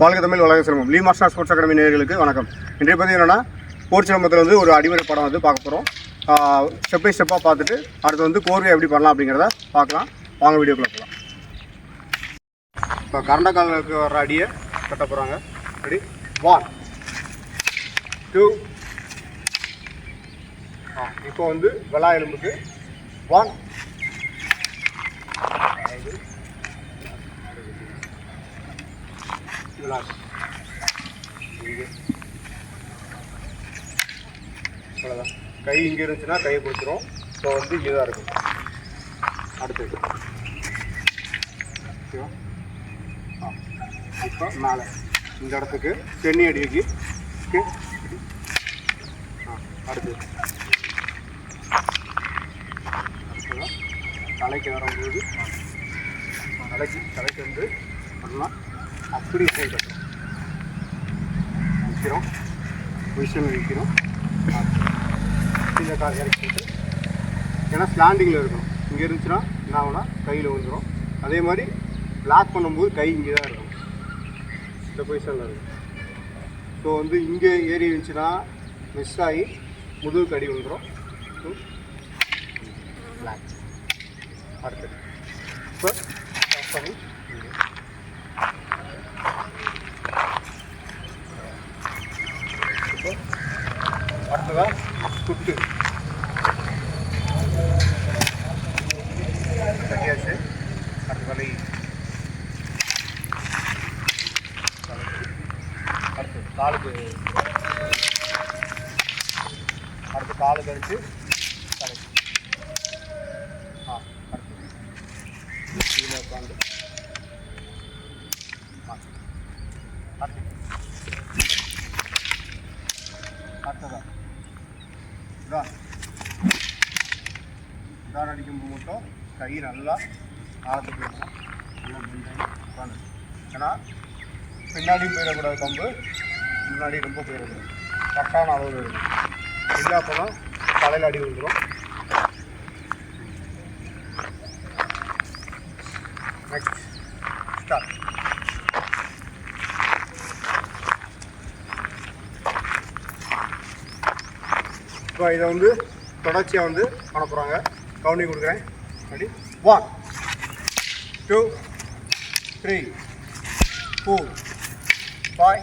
வாழ்க தமிழ் உலக சிரமம் லீ மாஸ்டர் ஸ்போர்ட்ஸ் அகாடமி நேர்களுக்கு வணக்கம். இன்றைய பதிவு என்னென்னா போர் சிரமத்தில் வந்து ஒரு அடிமறை படம் வந்து பார்க்க போகிறோம் ஸ்டெப் பை ஸ்டெப்பாக பார்த்துட்டு அடுத்து வந்து கோர்வை எப்படி பண்ணலாம் அப்படிங்கிறத பார்க்கலாம். வாங்க வீடியோக்குள்ள போகலாம் இப்போ கரண்ட காலுக்கு வர்ற அடியை கட்ட போகிறாங்க ரெடி ஒன் டூ ஆ இப்போ வந்து வெளா எலும்புக்கு. ஒன் விழா அவ்வளோதான் கை இங்கே இருந்துச்சுன்னா கையை பிடிச்சிரும் ஸோ வந்து இங்கே தான் இருக்கும். அடுத்தது ஓகேவா ஆ. இப்போ மேலே. இந்த இடத்துக்கு தென்னி அடிக்கு. ஓகே. ஆ அடுத்தது. தலைக்கு வரும்போது ஆ, தலைக்கு தலைக்கு வந்து பண்ணலாம் அப்படியே கை கட்டுறோம் நிற்கிறோம் பொசிஷனில் நிற்கிறோம் இந்த இறக்கிட்டு ஏன்னா ஸ்லாண்டிங்கில் இருக்கணும். இங்கே இருந்துச்சுன்னா என்ன ஆகுனா கையில் வந்துடும் அதே மாதிரி லாக் பண்ணும்போது கை இங்கே தான் இருக்கும் இந்த பொசிஷனில் இருக்கும் ஸோ வந்து இங்கே ஏறி இருந்துச்சுன்னா மிஸ் ஆகி முதுகுக்கு அடி விழுந்துடும் லாக் அடுத்தது. இப்போ பண்ணி இங்கே இப்போ அடுத்ததா குட்டு கட்டியாச்சு அடுத்த வலை அடுத்து காலுக்கு அடுத்து காலு கழிச்சு தலைக்கு. ஆ அடுத்து. கீழே உட்காந்து அடுத்து. அடுத்ததா? இதான் இதான் அடிக்கும்போது மட்டும் கை நல்லா ஆழத்துக்கு நல்லா உட்காந்து ஏன்னா பின்னாடி போயிடக்கூடாது கம்பு. முன்னாடி ரொம்ப போயிடக்கூடாது கரெக்டான அளவு இருக்கும் இல்லை அப்போனா தலையில் அடி விழுந்துடும் நெக்ஸ்ட் ஸ்டார்ட் இப்போ இதை வந்து தொடர்ச்சியாக வந்து பண்ண போகிறாங்க கவுனி கொடுக்குறேன். Ready one two three four five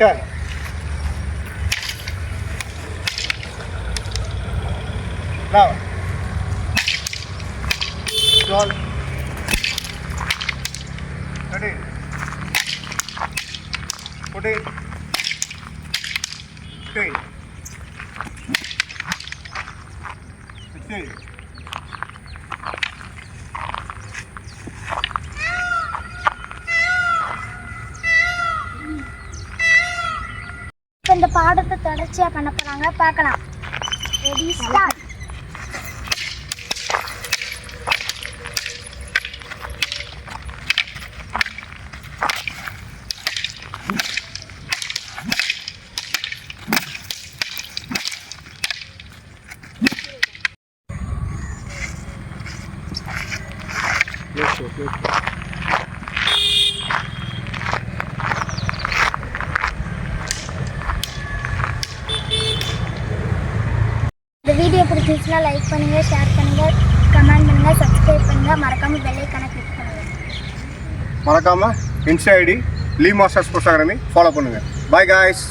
Turn. Now. Roll. Ready. Put it. Okay. Okay. பாடத்தை தொடர்ச்சியாக பண்ண போகிறாங்க பார்க்கலாம். Ready start Let's go, video பிடிச்சிருச்சுன்னா like பண்ணுங்கள் ஷேர் பண்ணுங்கள் கமெண்ட் பண்ணுங்கள் சப்ஸ்கிரைப் பண்ணுங்கள் மறக்காமல் பெல் ஐக்கானை கிளிக் பண்ணுங்கள் மறக்காமல் insta ID Lee masters sports follow பண்ணுங்கள் பாய் காய்ஸ்